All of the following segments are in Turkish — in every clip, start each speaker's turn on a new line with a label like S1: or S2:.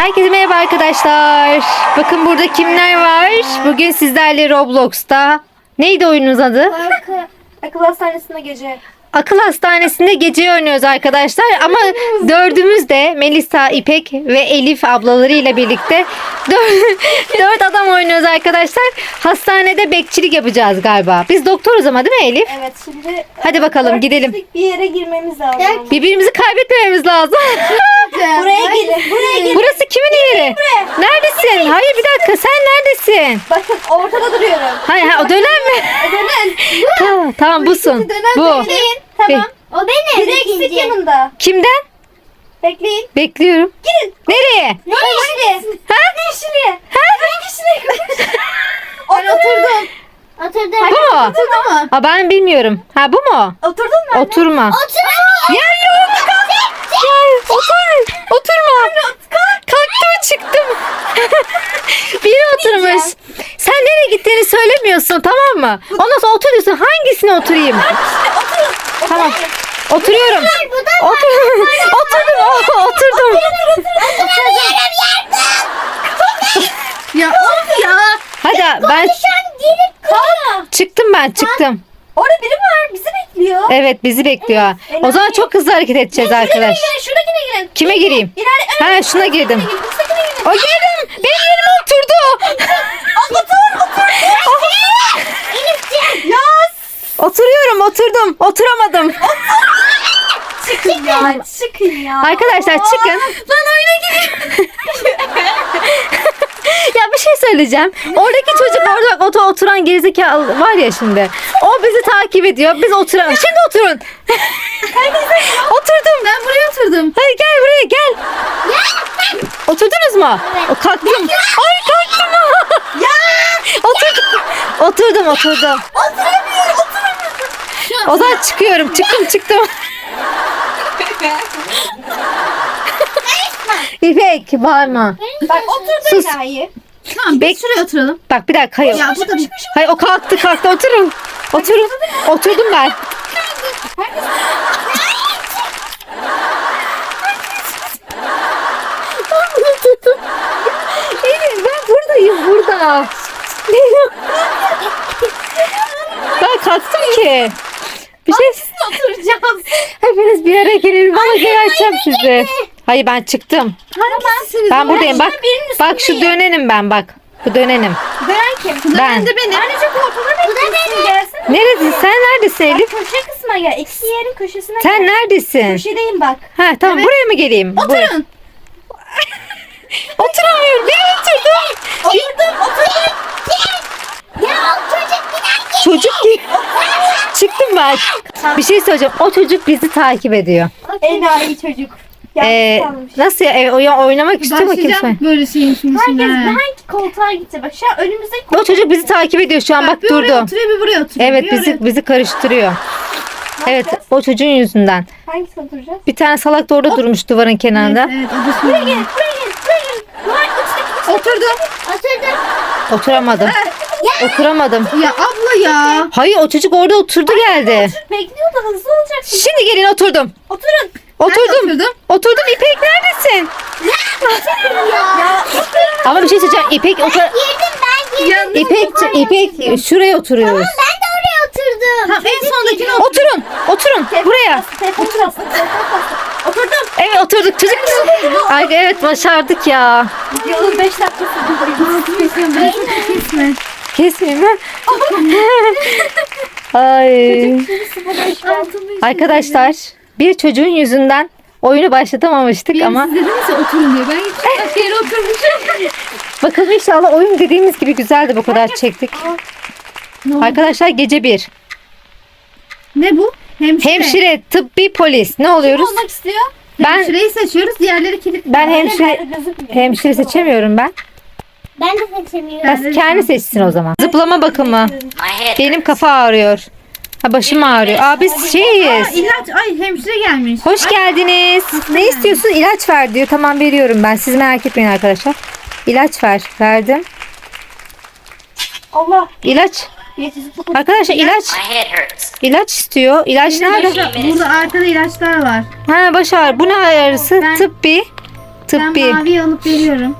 S1: Herkese merhaba arkadaşlar. Bakın burada kimler var? Bugün sizlerle Roblox'ta. Neydi oyunun adı?
S2: Akıl, akıl hastanesinde gece.
S1: Akıl hastanesinde gece oynuyoruz arkadaşlar. Ama dördümüz de Melisa, İpek ve Elif ablalarıyla birlikte dört, dört adam oynuyoruz arkadaşlar. Hastanede bekçilik yapacağız galiba. Biz doktoruz ama değil mi Elif?
S2: Evet şimdi.
S1: Hadi bakalım, gidelim.
S2: Bir yere girmemiz lazım.
S1: Birbirimizi kaybetmememiz lazım.
S2: Buraya gelin. Buraya gelin.
S1: Burası kimin yeri? Neredesin? Hayır bir dakika sen neredesin?
S2: Bakın ortada duruyorum.
S1: Hayır ha, o dönem mi?
S2: Dönen.
S1: tamam, tamam busun.
S2: Dönen
S1: Bu.
S2: bekleyin. Tamam.
S3: O benim.
S2: Bir eksik yanında.
S1: Kimden?
S2: Bekleyin.
S1: Bekliyorum.
S2: Girin.
S1: Nereye?
S2: Ne işini?
S1: Ha?
S2: Ne işini? Hangi işini? Ben oturdum.
S3: Oturdum.
S1: Bu mu?
S2: Oturdun mu?
S1: Aa, ben bilmiyorum. Ha bu mu?
S2: Oturdun mu? anne?
S1: Oturma.
S3: Oturamıyorum.
S1: Yer yok. Gel otur. Oturma. Kalktım çıktım. Biri oturmuş. Sen nereye gittiğini söylemiyorsun tamam mı? Ondan sonra otur diyorsun. Hangisine oturayım? Tamam. Oturuyorum. Otur. Oturdum. Oh, oturdum.
S3: Oturamıyorum yerde.
S2: Ya of ya.
S1: Hadi ben
S3: an girip
S2: Kalma.
S1: çıktım ben çıktım.
S2: Orada biri var. Bizi bekliyor.
S1: Evet bizi bekliyor. O zaman çok hızlı hareket edeceğiz arkadaş.
S2: Şuradakine girin.
S1: Kime gireyim?
S2: İleride.
S1: Ha şuna girdim.
S2: Üsttekine.
S1: O girdim. Benim yerime oturdu.
S2: Otur. Otur.
S3: Elifciğim.
S2: Ya
S1: Oturuyorum oturdum. Oturamadım.
S2: çıkın ya. Çıkın ya.
S1: Arkadaşlar çıkın.
S2: Ben oyuna gireyim.
S1: Ya bir şey söyleyeceğim. Oradaki çocuk orada oto oturan gerizekalı var ya şimdi. O bizi takip ediyor. Biz oturalım. Şimdi oturun. Oturdum.
S2: Ben buraya oturdum.
S1: Hadi gel buraya gel. Oturdunuz mu?
S3: Evet.
S1: O kalktım. Ay kalktım. ya. Oturdum. Oturdum oturdum.
S2: Oturamıyorum. Oturamıyorum.
S1: O zaman çıkıyorum. Çıktım çıktım. İpek bağırma.
S2: Bak oturdun
S1: Sus. Tamam bek
S2: Şuraya oturalım.
S1: Bak bir dakika hayır.
S2: Ya bu da
S1: Hayır o kalktı kalktı oturun. Oturun. Oturdum ben. Elif ben buradayım burada. ben kalktım ki. Bir şey
S2: oturacağız.
S1: hepiniz bir araya gelin bana geberteceğim sizi. Hayır ben çıktım. Ben buradayım bak. Bak şu dönenim ben bak. Bu dönenim.
S2: Dönen kim?
S1: Ben.
S2: de benim. Anneciğim ortada bekliyorsun. Gelsene.
S1: Neredesin? Sen neredesin
S2: Bak
S1: Elif?
S2: köşe kısmına gel. İki yerin köşesine
S1: Sen
S2: gel.
S1: neredesin?
S2: Köşedeyim bak.
S1: Ha tamam buraya mı geleyim? Buraya.
S2: Oturun.
S1: Oturamıyorum. Bir oturdum.
S2: Oturdum. Oturdum.
S3: Ya o çocuk
S1: ki. Çıktım ben. Bir şey söyleyeceğim. O çocuk bizi takip ediyor.
S2: Enayi çocuk.
S1: Ee,
S2: kalmış.
S1: nasıl ya? E, oy- oynamak istiyor mu kimse?
S4: böyle şeyin şimdi
S2: Herkes hangi koltuğa gitti? Bak şu an önümüzdeki
S1: O çocuk bizi takip ediyor şu an. Bak
S4: bir oraya
S1: durdu.
S4: oturuyor bir buraya oturuyor.
S1: Evet
S4: bir
S1: bizi
S4: oraya-
S1: bizi karıştırıyor.
S2: Ne
S1: Evet
S2: yapacağız?
S1: o çocuğun yüzünden.
S2: Hangisine oturacağız?
S1: Bir tane salak da orada durmuş duvarın kenarında.
S4: Evet, evet, o da
S2: Buraya gel. Buraya gel. Buraya gel. Duvar uçtaki
S4: Oturdum.
S3: Oturdum.
S1: Oturamadım. Oturamadım.
S4: Ya abla ya.
S1: Hayır o çocuk orada oturdu geldi.
S2: Bekliyor da hızlı olacaksın.
S1: Şimdi gelin oturdum.
S2: Oturun.
S1: Oturdum.
S4: oturdum.
S1: Oturdum. İpek neredesin?
S2: Ya
S1: Ama bir şey söyleyeceğim. İpek otur.
S3: Girdim ben girdim.
S1: İpek, İpek şuraya oturuyoruz.
S3: Ben de oraya oturdum.
S4: Tamam en sondakine otur.
S1: Oturun. Oturun. Buraya.
S2: Çalsın. Oturdum.
S1: Evet oturduk. Çocuk. Ay evet başardık ya.
S2: Yolun 5 dakikası.
S4: Kesme.
S1: Kesmeyeyim mi? Ay. Arkadaşlar bir çocuğun yüzünden oyunu başlatamamıştık
S4: Benim
S1: ama
S4: siz dediniz ya oturun diye. Ben gittim başka yere oturmuşum.
S1: bakalım inşallah oyun dediğimiz gibi güzeldi bu kadar çektik.
S4: Ne oldu?
S1: Arkadaşlar gece bir.
S4: Ne bu? Hemşire.
S1: Hemşire, tıbbi polis. Ne oluyoruz?
S2: olmak istiyor?
S1: Ben
S4: Hemşireyi seçiyoruz. Diğerleri kilit.
S1: ben hemşire hemşire seçemiyorum ben.
S3: Ben de seçemiyorum.
S1: Bas kendi seçsin o zaman. Zıplama bakımı. Benim kafa ağrıyor. Ha başım ağrıyor. Aa biz şeyiz.
S4: Aa, ilaç. Ay hemşire gelmiş.
S1: Hoş geldiniz. Ne istiyorsun? İlaç ver diyor. Tamam veriyorum ben. Siz merak etmeyin arkadaşlar. İlaç ver. Verdim.
S2: Allah.
S1: İlaç. Arkadaşlar ilaç. İlaç istiyor. İlaç nerede?
S4: Burada, burada arkada ilaçlar var.
S1: Ha baş ağrı. Bu ne ağrısı?
S4: Ben-
S1: Tıbbi. Tıbbi.
S4: Ben maviyi alıp veriyorum.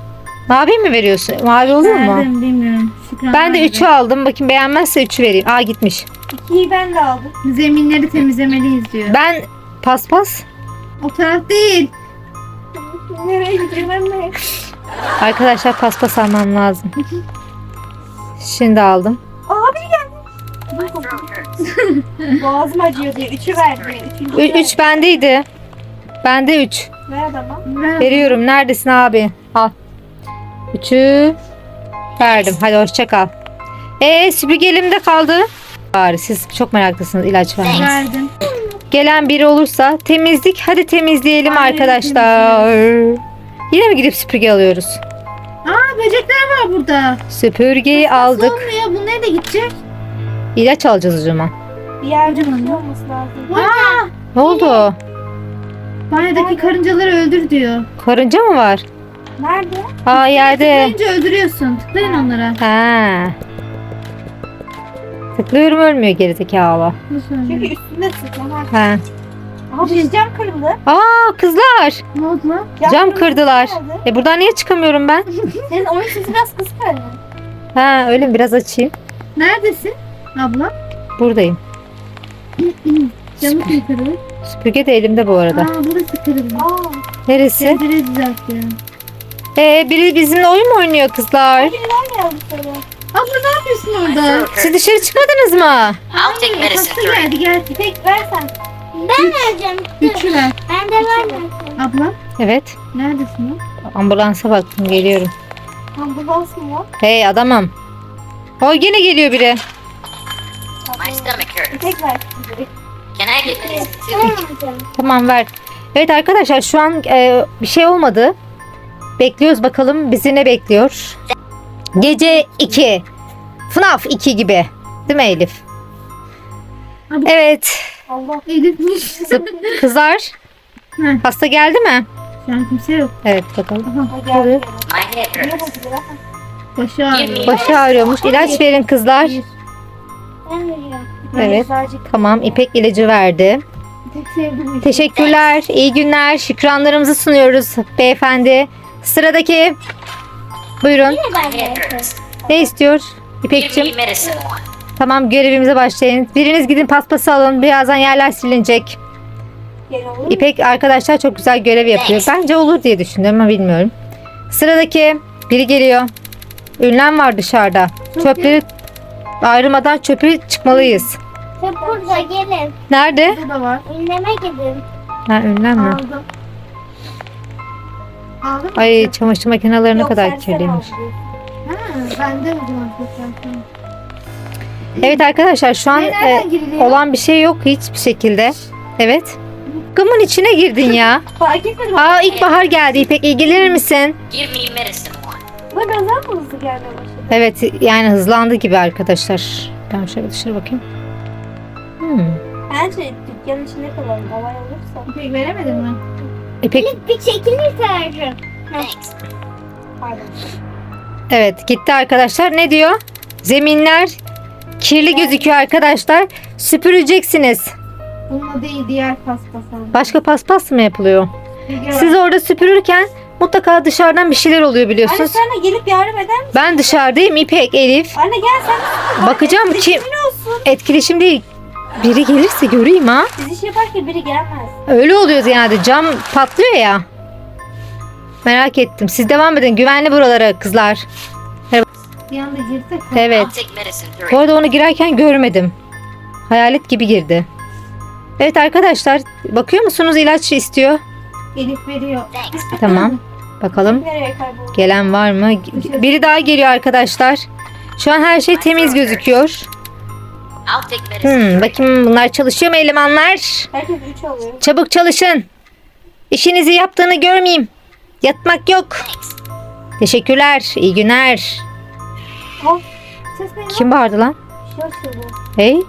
S1: Mavi mi veriyorsun? Mavi olur mu?
S4: Verdim bilmiyorum. Şükran
S1: Ben de
S4: verdi.
S1: 3'ü aldım. Bakayım beğenmezse 3'ü vereyim. Aa gitmiş.
S2: İkiyi ben de aldım.
S4: Zeminleri temizlemeliyiz diyor.
S1: Ben paspas.
S4: O taraf değil.
S2: Nereye gideceğim anne?
S1: Arkadaşlar paspas almam lazım. Şimdi aldım.
S2: Abi geldi. Boğazım acıyor diye. Üçü verdi. Üçüncü
S1: 3 bendeydi. Bende 3.
S2: Ver adama.
S4: Ver.
S1: Veriyorum. Neredesin abi? Al. 3'ü verdim. Hadi hoşça kal. Ee süpürge elimde kaldı. Bari siz çok meraklısınız ilaç vermeye.
S4: Verdim.
S1: Gelen biri olursa temizlik. Hadi temizleyelim
S4: Aynen,
S1: arkadaşlar. Yine mi gidip süpürge alıyoruz?
S4: Aa böcekler var burada.
S1: Süpürgeyi
S4: Nasıl
S1: aldık.
S4: olmuyor? Bu nerede gidecek?
S1: İlaç alacağız o zaman.
S2: Bir yerde olması lazım.
S4: Aa,
S1: Ne oldu?
S4: banyodaki karıncaları öldür diyor.
S1: Karınca mı var?
S2: Nerede?
S1: Aa yerde.
S4: Tıklayınca öldürüyorsun. Tıklayın onlara.
S1: Ha. Tıklıyorum ölmüyor gerizekalı.
S2: Çünkü üstünde sıkma. Ha.
S1: Ha.
S2: Aha bir cam kırıldı.
S1: Aa kızlar.
S4: Ne oldu lan?
S1: Cam kırdılar.
S2: nerede?
S1: E buradan niye çıkamıyorum ben?
S2: Senin oyun sesi biraz kısık anne.
S1: Ha öyle mi? Biraz açayım.
S4: Neredesin? Abla.
S1: Buradayım.
S4: Camı kim kırılır?
S1: Süpürge de elimde bu arada.
S4: Aa burası kırıldı.
S2: Aa.
S1: Neresi?
S4: Pencere düzeltiyor.
S1: Ee, biri bizimle oyun mu oynuyor kızlar?
S2: Biriler geldi sana.
S4: Abla ne yapıyorsun orada?
S1: Siz dışarı çıkmadınız mı?
S5: I'll take medicine
S4: Hasta
S5: for
S4: geldi gel.
S2: Tek versen.
S3: Ben vereceğim.
S4: Üçü ver.
S3: Ben de vermem.
S4: Abla
S1: Evet.
S4: neredesin lan?
S1: Ambulansa baktım geliyorum.
S2: Ambulans mı var?
S1: Hey adamım. O yine geliyor biri.
S5: My stomach hurts.
S2: Tek ver.
S5: Can I get too?
S3: Vermeyeceğim.
S1: Tamam ver. Evet arkadaşlar şu an e, bir şey olmadı. Bekliyoruz bakalım bizi ne bekliyor. Gece 2. FNAF 2 gibi. Değil mi Elif?
S4: Abi-
S1: Evet.
S2: Allah.
S4: Elifmiş.
S1: Zıp- Kızlar.
S4: Hı.
S1: Hasta geldi mi?
S4: Şu an kimse yok.
S1: Evet bakalım.
S2: Bakıyor?
S4: Başı ağrıyor.
S1: Başı ağrıyormuş. İlaç verin kızlar. Evet.
S2: Sadece
S1: Tamam İpek ilacı verdi. Teşekkürler. İyi günler. Şükranlarımızı sunuyoruz beyefendi. Sıradaki. Buyurun. Ne istiyor? İpekçim. Tamam görevimize başlayın. Biriniz gidin paspası alın. Birazdan yerler silinecek. İpek arkadaşlar çok güzel görev yapıyor. Bence olur diye düşündüm ama bilmiyorum. Sıradaki biri geliyor. Ünlem var dışarıda. Çöpleri ayrılmadan çöpü çıkmalıyız.
S3: Sen burada gelin.
S1: Nerede?
S4: Burada var.
S3: Ünleme gidin.
S1: Ha ünlem mi?
S4: Aldım. Aldım.
S1: Ay çamaşır makineleri ne
S2: Yok,
S1: kadar
S2: sen
S1: kirliymiş.
S2: al.
S4: Ha, bende o zaman fotoğrafı.
S1: Evet arkadaşlar şu an
S4: Nereden
S1: e,
S4: giriliyor?
S1: olan bir şey yok hiçbir şekilde. Evet. Gımın içine girdin ya.
S2: Fark etmedim.
S1: Aa ilkbahar geldi İpek ilgilenir misin?
S5: Give me medicine one.
S2: Buna biraz daha mı hızlı gelmeye başladı?
S1: Evet yani hızlandı gibi arkadaşlar. Ben şöyle dışarı bakayım. Hmm.
S2: Bence dükkanın içinde kalalım. Olay olursa.
S4: Pek veremedin mi?
S1: İpek
S3: Bir çekilirse veririm.
S5: Thanks.
S2: Pardon.
S1: evet gitti arkadaşlar. Ne diyor? Zeminler kirli gözüküyor arkadaşlar. Süpüreceksiniz.
S4: Bununla değil diğer paspasa.
S1: Başka paspas mı yapılıyor? Siz orada süpürürken mutlaka dışarıdan bir şeyler oluyor
S2: Anne
S1: biliyorsunuz.
S2: sen de gelip yardım eder misin?
S1: Ben dışarıdayım İpek, Elif.
S2: Anne gel sen.
S1: Bakacağım kim
S2: Emin olsun.
S1: etkileşim değil. Biri gelirse göreyim ha.
S2: Biz iş yaparken biri gelmez.
S1: Öyle oluyor yani cam patlıyor ya. Merak ettim. Siz devam edin. Güvenli buralara kızlar.
S4: Bir anda girsek.
S1: Evet. Bu arada onu girerken görmedim. Hayalet gibi girdi. Evet arkadaşlar bakıyor musunuz ilaç istiyor.
S4: Elif veriyor.
S1: Tamam. Bakalım
S2: Nereye kayboldu?
S1: gelen var mı? Biri daha geliyor arkadaşlar. Şu an her şey temiz gözüküyor.
S5: Take medicine
S1: Hmm, bakayım bunlar çalışıyor mu elemanlar?
S2: Herkes 3 alıyor.
S1: Çabuk çalışın. İşinizi yaptığını görmeyeyim. Yatmak yok. Teşekkürler. İyi günler.
S2: Al. Ses ne lan?
S1: Kim bağırdı lan?
S2: Bir şey.
S1: Hey.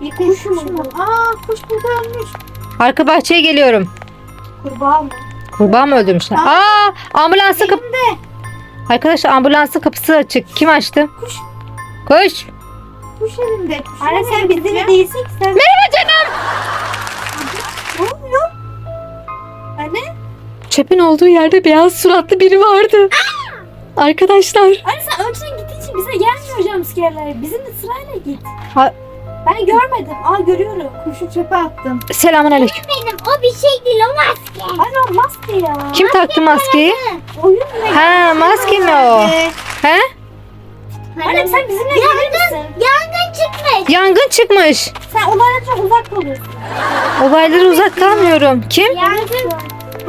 S2: Bir kuş mu?
S4: Aa kuş burada ölmüş.
S1: Arka bahçeye geliyorum.
S2: Kurbağa mı?
S1: Kurbağa mı öldürmüşler? Aa, ambulansın kapı. Arkadaşlar ambulansın kapısı açık. Kim açtı?
S2: Kuş.
S1: Koş.
S4: Kuş elinde. Kuş
S2: Anne sen bizimle değilsin ki sen.
S1: Merhaba canım.
S2: Ne oluyor? Anne?
S1: çöpün olduğu yerde beyaz suratlı biri vardı. Arkadaşlar.
S2: Anne sen önceden gittiğin için bize gelmiyor jumpscare'ler. Bizim de sırayla git.
S1: Ha-
S2: Ben görmedim. Aa görüyorum.
S4: Kuşu çöpe attım.
S1: Selamun aleyküm.
S3: Benim o bir şey değil o maske.
S2: Anne o maske ya.
S1: Kim taktı maskeyi?
S2: Oyun mu?
S1: Ha maske mi o? He?
S2: Annem sen bizimle gelir misin?
S3: Yangın çıkmış.
S1: Yangın çıkmış.
S2: Sen olaylara çok uzak kalıyorsun.
S1: Olaylara uzak kalmıyorum. Kim?
S3: Yangın.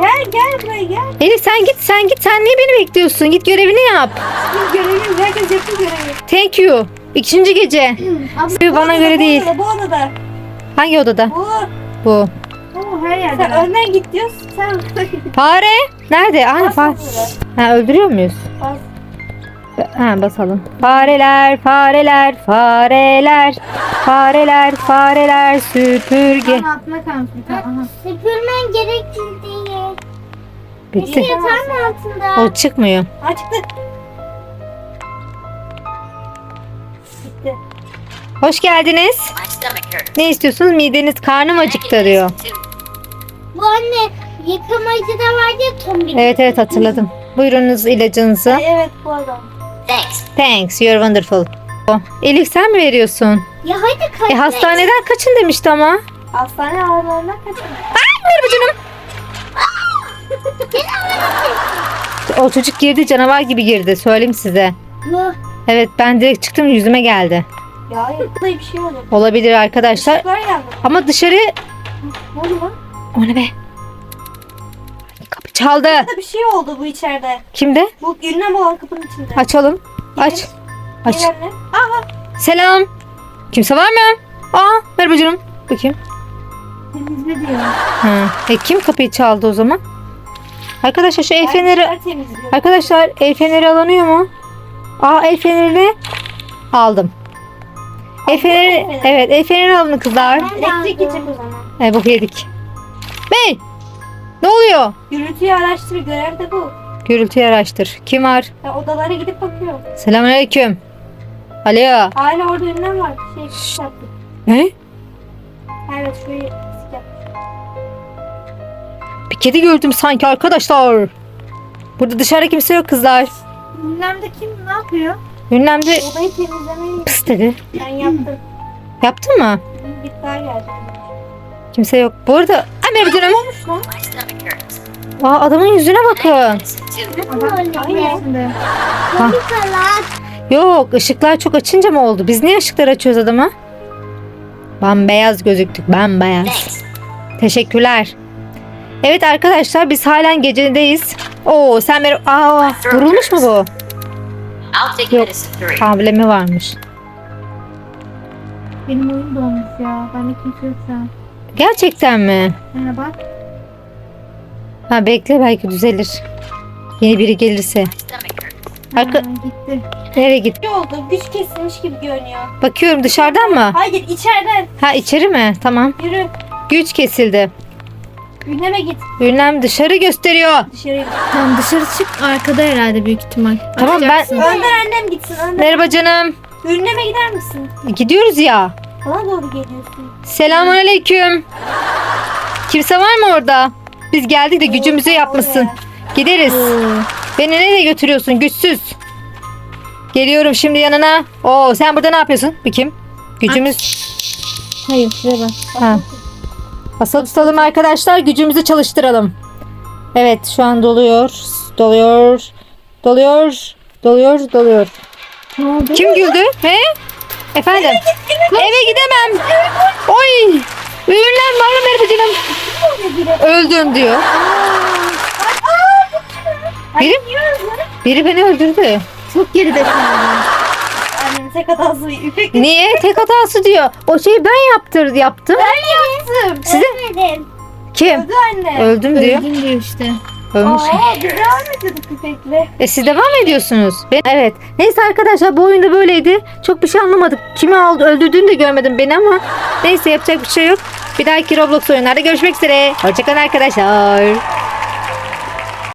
S2: Gel gel buraya gel.
S1: Elif sen git sen git. Sen niye beni bekliyorsun? Git görevini yap.
S2: Biz görevimiz. Herkes yapıyor görevi.
S1: Thank you. İkinci gece.
S2: Abla,
S1: Bana göre değil.
S2: Bu odada, bu odada.
S1: Hangi odada?
S2: Bu.
S1: Bu.
S4: Oo, her yerde.
S2: Sen önden git diyorsun. Sen
S1: Fare. Nerede?
S2: Bas
S1: fare. Ha öldürüyor muyuz?
S2: Bas.
S1: Ha basalım. Fareler, fareler, fareler. Fareler, fareler, süpürge.
S4: Altına kalmış bir tane. Aha.
S3: Süpürmen gerekli değil.
S1: Bitti.
S3: Yatağın altında.
S1: O çıkmıyor.
S2: Bitti.
S1: Hoş geldiniz. Ne istiyorsunuz? Mideniz karnım acıktı diyor.
S3: Bu anne yıkamacı da var ya tombik.
S1: Evet evet hatırladım. Buyurunuz ilacınızı.
S2: Ay, evet bu adam.
S5: Thanks.
S1: Thanks, you're wonderful. O, Elif sen mi veriyorsun?
S3: Ya hadi kaç.
S1: E hastaneden kaçın demişti ama.
S2: Hastane ağırlarından kaçın.
S1: Merhaba canım. O çocuk girdi canavar gibi girdi söyleyeyim size. Evet ben direkt çıktım yüzüme geldi.
S2: Ya. Burada bir şey olur.
S1: Olabilir arkadaşlar. Ama dışarı...
S2: Ne oldu lan?
S1: O ne be? Çaldı.
S2: Burada bir şey oldu bu içeride.
S1: Kimde?
S2: Bu ünlem olan kapının içinde.
S1: Açalım. Aç. Aç.
S2: Gel anne. Aha.
S1: Selam. Kimse var mı? Aa merhaba canım. Bakayım.
S4: Temizle diyor.
S1: Ha. E, kim kapıyı çaldı o zaman? Arkadaşlar şu el feneri... Arkadaşlar el feneri alınıyor mu? Aa el fenerini aldım. El feneri,
S2: el feneri.
S1: evet el feneri alın kızlar.
S2: Elektrik gidecek o zaman.
S1: E bu yedik. Bey! Ne oluyor?
S2: Gürültüyü araştır. Görev de bu.
S1: Gürültüyü araştır. Kim var?
S2: Ya odalara gidip bakıyorum.
S1: Selamünaleyküm. Alo.
S2: Hala orada ünlem var. Şey pislik yaptı.
S1: Ne?
S2: Evet şurayı.
S1: Bir kedi gördüm sanki arkadaşlar. Burada dışarıda kimse yok kızlar.
S4: Ünlemde kim ne yapıyor?
S1: Ünlemde
S2: Odayı temizlemeyi
S1: pıs dedi.
S2: ben yaptım.
S1: Yaptın mı?
S2: Bir daha geldi.
S1: Kimse yok. Bu arada... Ay merhaba canım.
S2: olmuş lan?
S1: Aa, adamın yüzüne bakın. Yok ışıklar çok açınca mı oldu? Biz niye ışıkları açıyoruz adama? Bembeyaz gözüktük bembeyaz. Teşekkürler. Evet arkadaşlar biz halen gecedeyiz. Oo sen mer Aa vurulmuş mu bu? Yok. Problemi varmış.
S4: Benim oyun dolmuş ya. Bende kimse yok şu an.
S1: Gerçekten mi?
S4: Bak.
S1: Ha bekle belki düzelir. Yeni biri gelirse. Arka
S4: Ha, gitti.
S1: nereye git?
S2: Ne oldu? Güç kesilmiş gibi görünüyor.
S1: Bakıyorum dışarıdan mı?
S2: Hayır içeriden.
S1: Ha içeri mi? Tamam.
S2: Yürü.
S1: Güç kesildi.
S2: Ünleme git.
S1: Ünlem dışarı gösteriyor.
S2: Dışarıya git.
S4: Tamam dışarı çık. Arkada herhalde büyük ihtimal.
S1: Tamam, ben-
S4: Açacaksın.
S2: Önden annem gitsin. Önden.
S1: Merhaba canım.
S2: Ünleme gider misin?
S1: Gidiyoruz ya.
S2: Bana doğru geliyorsun.
S1: Selamünaleyküm. Kimse var mı orada? Biz geldik de gücümüzü yapmışsın. Gideriz. Beni nereye götürüyorsun güçsüz? Geliyorum şimdi yanına. Oo sen burada ne yapıyorsun? Bir kim? Gücümüz.
S4: Hayır şuraya bak.
S1: Ha. Basılı tutalım arkadaşlar. Gücümüzü çalıştıralım. Evet şu an doluyor. Doluyor. Doluyor. Doluyor. Doluyor. Kim güldü? He? Efendim? Eve gidemem. Oy. Ürünler var mı merhaba canım? Öldüm diyor. Biri, biri beni öldürdü.
S4: Çok geride kaldı.
S2: Annem tek hatası İpek.
S1: Niye? Tek hatası diyor. O şeyi ben yaptır yaptım.
S2: yaptım.
S1: Size
S3: Ölmedim.
S1: kim?
S2: Öldü anne.
S1: Öldüm diyor.
S4: Öldün diyor işte.
S1: Ölmüş.
S2: Aa devam ediyorduk İpek'le.
S1: E siz devam mı ediyorsunuz? Ben, evet. Neyse arkadaşlar bu oyunda böyleydi. Çok bir şey anlamadık. Kimi aldı öldürdüğünü de görmedim beni ama. Neyse yapacak bir şey yok. Bir dahaki Roblox oyunlarda görüşmek üzere. Hoşçakalın arkadaşlar.